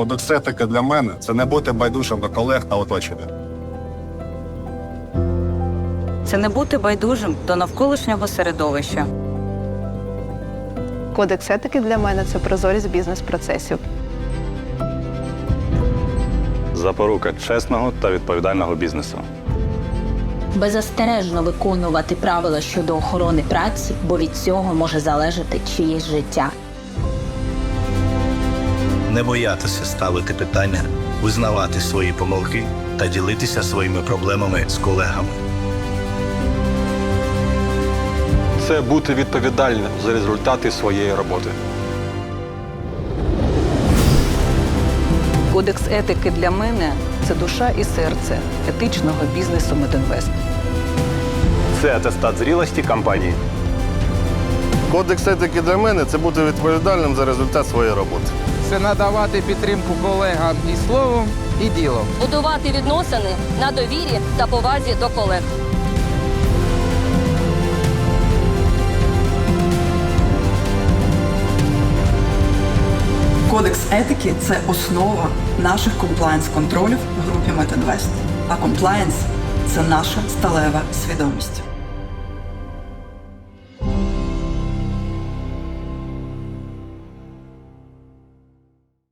Кодекс етики для мене це не бути байдужим до колег та оточення. Це не бути байдужим до навколишнього середовища. Кодекс етики для мене це прозорість бізнес-процесів. Запорука чесного та відповідального бізнесу. Беззастережно виконувати правила щодо охорони праці, бо від цього може залежати чиєсь життя. Не боятися ставити питання, визнавати свої помилки та ділитися своїми проблемами з колегами. Це бути відповідальним за результати своєї роботи. Кодекс етики для мене це душа і серце етичного бізнесу Медінвест. Це атестат зрілості компанії. Кодекс етики для мене це бути відповідальним за результат своєї роботи. Це надавати підтримку колегам і словом, і ділом. будувати відносини на довірі та повазі до колег. Кодекс етики це основа наших комплаєнс-контролів в групі Метинвест. А комплаєнс це наша сталева свідомість.